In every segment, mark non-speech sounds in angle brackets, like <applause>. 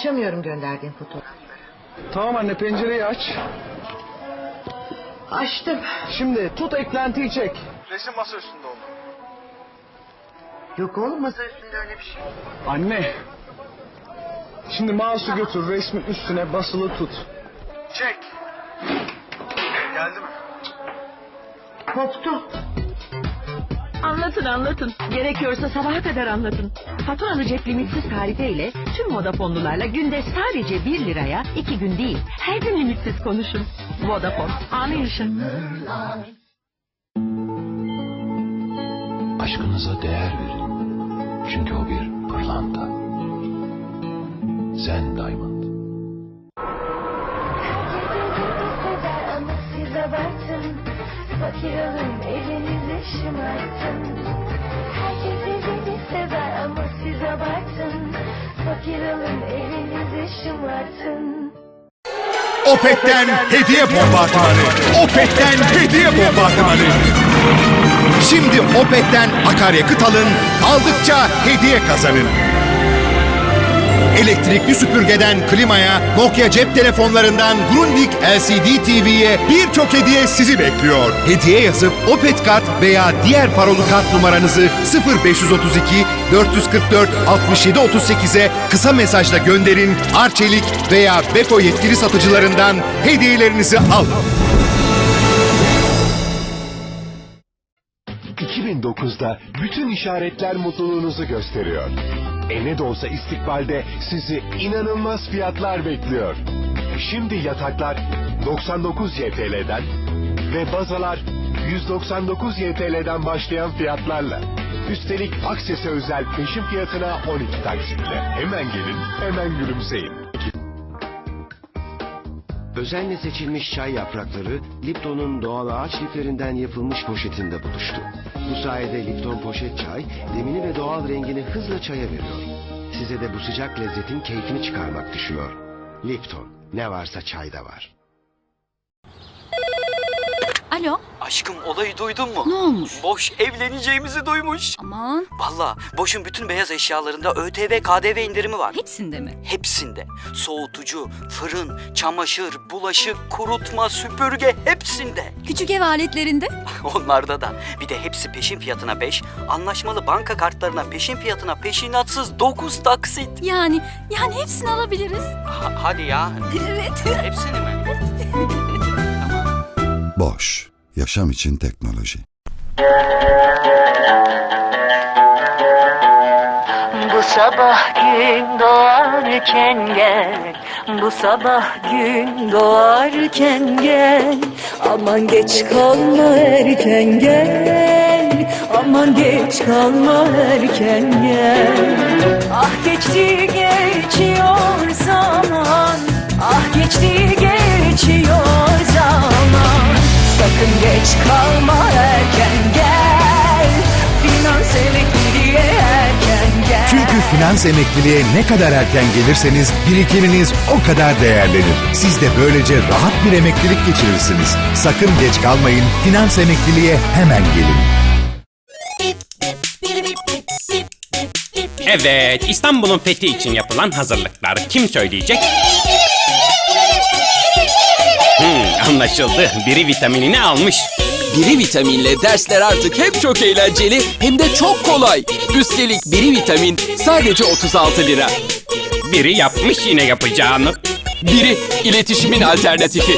Açamıyorum gönderdiğin fotoğrafları. Tamam anne pencereyi aç. Açtım. Şimdi tut eklentiyi çek. Resim masa üstünde oldu. Yok oğlum masa üstünde öyle bir şey. Anne. Şimdi mouse'u götür resmin üstüne basılı tut. Çek. Geldi mi? Koptu. Anlatın anlatın. Gerekiyorsa sabaha kadar anlatın. Faturalı cep limitsiz tarife ile tüm Vodafone'lularla günde sadece 1 liraya iki gün değil her gün limitsiz konuşun. Vodafone. Anı yaşın. Aşkınıza değer verin. Çünkü o bir pırlanta. Zen Diamond. Fakir şımartın Herkes birbirini sever ama siz abartın Fakir olun evinizi şımartın Opet'ten hediye bombardımanı. Opet'ten hediye bombardımanı. Şimdi Opet'ten akaryakıt alın, aldıkça hediye kazanın. Elektrikli süpürgeden klimaya, Nokia cep telefonlarından Grundig LCD TV'ye birçok hediye sizi bekliyor. Hediye yazıp Opet kart veya diğer parolu kart numaranızı 0532 444 67 38'e kısa mesajla gönderin. Arçelik veya Beko yetkili satıcılarından hediyelerinizi alın. 2009'da bütün işaretler mutluluğunuzu gösteriyor. E ne de olsa istikbalde sizi inanılmaz fiyatlar bekliyor. Şimdi yataklar 99 YTL'den ve bazalar 199 YTL'den başlayan fiyatlarla. Üstelik Akses'e özel peşin fiyatına 12 taksitle. Hemen gelin, hemen gülümseyin. Özenle seçilmiş çay yaprakları Lipton'un doğal ağaç liflerinden yapılmış poşetinde buluştu. Bu sayede Lipton poşet çay demini ve doğal rengini hızla çaya veriyor. Size de bu sıcak lezzetin keyfini çıkarmak düşüyor. Lipton ne varsa çayda var. Alo, Aşkım olayı duydun mu? ne olmuş? Boş evleneceğimizi duymuş. Aman, Valla Boş'un bütün beyaz eşyalarında ÖTV KDV indirimi var. hepsinde mi? Hepsinde. Soğutucu, fırın, çamaşır, bulaşık, kurutma, süpürge hepsinde. Küçük ev aletlerinde? <laughs> Onlarda da. Bir de hepsi peşin fiyatına 5, anlaşmalı banka kartlarına peşin fiyatına peşinatsız 9 taksit. Yani, yani hepsini alabiliriz. Ha- hadi ya. <laughs> Evet. Hepsini mi? <laughs> Boş, yaşam için teknoloji. Bu sabah gün doğarken gel. Bu sabah gün doğarken gel. Aman geç kalma erken gel. Aman geç kalma erken gel. Ah geçti geçiyor zaman. Ah geçti geçiyor zaman Sakın geç kalma erken gel Finans emekliliğe erken gel Çünkü finans emekliliğe ne kadar erken gelirseniz birikiminiz o kadar değerlenir. Siz de böylece rahat bir emeklilik geçirirsiniz. Sakın geç kalmayın, finans emekliliğe hemen gelin. Evet, İstanbul'un fethi için yapılan hazırlıklar. Kim söyleyecek? Anlaşıldı. Biri vitaminini almış. Biri vitaminle dersler artık hem çok eğlenceli hem de çok kolay. Üstelik biri vitamin sadece 36 lira. Biri yapmış yine yapacağını. Biri iletişimin alternatifi.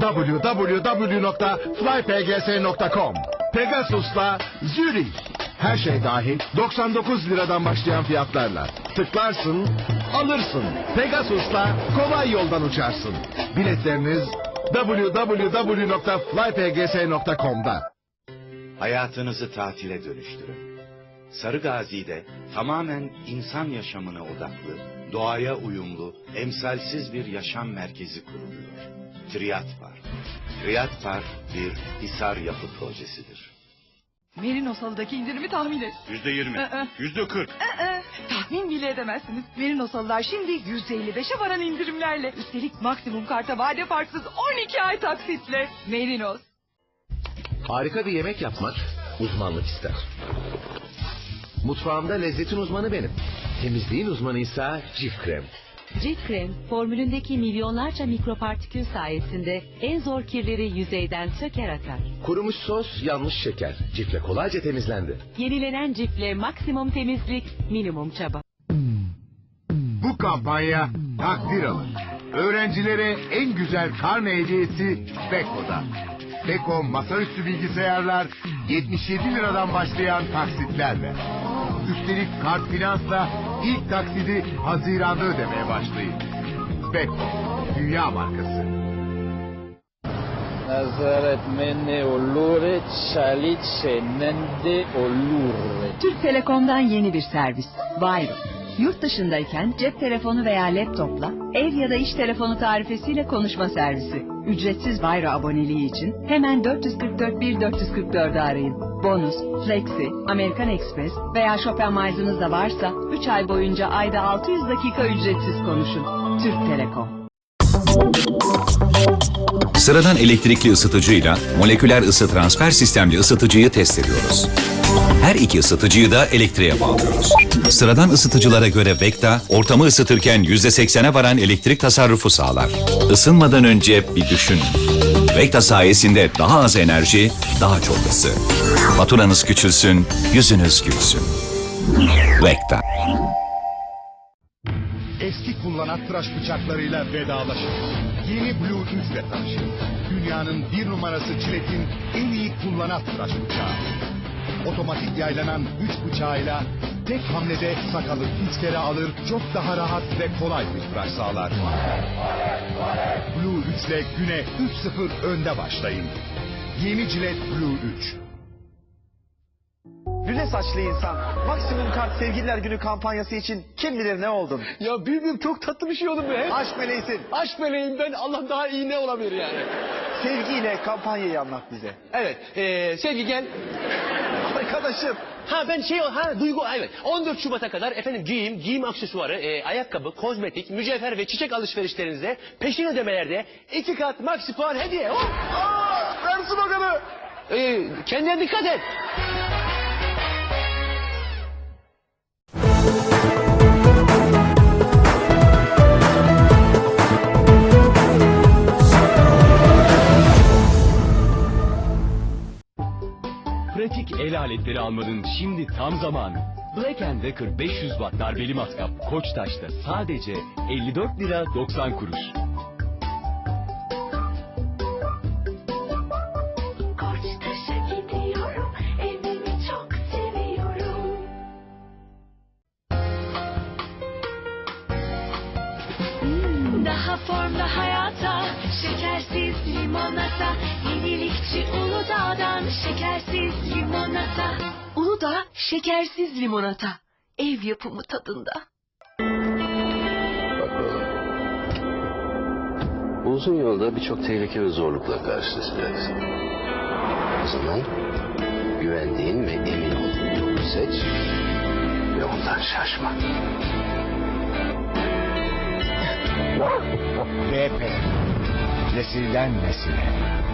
www.flypgs.com Pegasus'la Zürich. Her şey dahil 99 liradan başlayan fiyatlarla. Tıklarsın, alırsın. Pegasus'la kolay yoldan uçarsın. Biletleriniz www.flypgs.com'da. Hayatınızı tatile dönüştürün. Sarı Gazi'de tamamen insan yaşamına odaklı, doğaya uyumlu, emsalsiz bir yaşam merkezi kuruluyor. Triyat Park. Triyat Park bir Hisar yapı projesidir. Merinos halıdaki indirimi tahmin et. Yüzde yirmi, Aa. yüzde kırk. Tahmin bile edemezsiniz. Merinos halılar şimdi %55'e varan indirimlerle. Üstelik maksimum karta vade farksız 12 ay taksitle. Merinos. Harika bir yemek yapmak uzmanlık ister. Mutfağımda lezzetin uzmanı benim. Temizliğin uzmanıysa Cif Krem. Cilt krem, formülündeki milyonlarca mikropartikül sayesinde en zor kirleri yüzeyden söker atar. Kurumuş sos, yanlış şeker. Cifle kolayca temizlendi. Yenilenen cifle maksimum temizlik, minimum çaba. Bu kampanya takdir alır. Öğrencilere en güzel karne hediyesi Beko'da. Beko masaüstü bilgisayarlar 77 liradan başlayan taksitlerle. Üstelik kart finansla ilk taksidi Haziran'da ödemeye başlayın. Beko, dünya markası. Nazaret mene olure çaliçe nende olure. Türk Telekom'dan yeni bir servis. Virus. Yurt dışındayken cep telefonu veya laptopla ev ya da iş telefonu tarifesiyle konuşma servisi. Ücretsiz Bayro aboneliği için hemen 444 1444'ü arayın. Bonus, Flexi, Amerikan Express veya Miles'ınız da varsa 3 ay boyunca ayda 600 dakika ücretsiz konuşun. Türk Telekom. Sıradan elektrikli ısıtıcıyla moleküler ısı transfer sistemli ısıtıcıyı test ediyoruz. Her iki ısıtıcıyı da elektriğe bağlıyoruz. Sıradan ısıtıcılara göre Vecta, ortamı ısıtırken %80'e varan elektrik tasarrufu sağlar. Isınmadan önce bir düşün. Vecta sayesinde daha az enerji, daha çok ısı. Faturanız küçülsün, yüzünüz gülsün. Vecta. Eski kullanan tıraş bıçaklarıyla vedalaşın. Yeni Blue 3 ile tanışın. Dünyanın bir numarası Çilek'in en iyi kullanan tıraş bıçağı. Otomatik yaylanan güç bıçağıyla tek hamlede sakalı üç kere alır, çok daha rahat ve kolay bir tıraş sağlar. Blue 3 ile güne 3-0 önde başlayın. Yeni Cilet Blue 3. Lüle saçlı insan. Maksimum kart sevgililer günü kampanyası için kim bilir ne oldun? Ya bilmiyorum çok tatlı bir şey oldum be. Aşk meleğisin. Aşk meleğim ben Allah daha iyi ne olabilir yani. Sevgiyle kampanyayı anlat bize. Evet, ee, sevgi gel. Arkadaşım. Ha ben şey, ha duygu, evet. 14 Şubat'a kadar efendim giyim, giyim aksesuarı, e, ayakkabı, kozmetik, mücevher ve çiçek alışverişlerinizde peşin ödemelerde iki kat puan hediye. Oh! Aa, Mersi bakanı. Ee, kendine dikkat et. El aletleri almanın şimdi tam zamanı. Black Decker 500 watt darbeli matkap Koçtaş'ta sadece 54 lira 90 kuruş. Koçtaş'a gidiyorum, evimi çok seviyorum. Daha formda hayata, şekersiz limonata, yenilikçi Uludağ'dan şekersiz limonata. Uludağ şekersiz limonata. Ev yapımı tadında. Uzun yolda birçok tehlike ve zorlukla karşılaşacaksın. O zaman güvendiğin ve emin olduğun yolu seç ve ondan şaşma. BP. Nesilden nesile.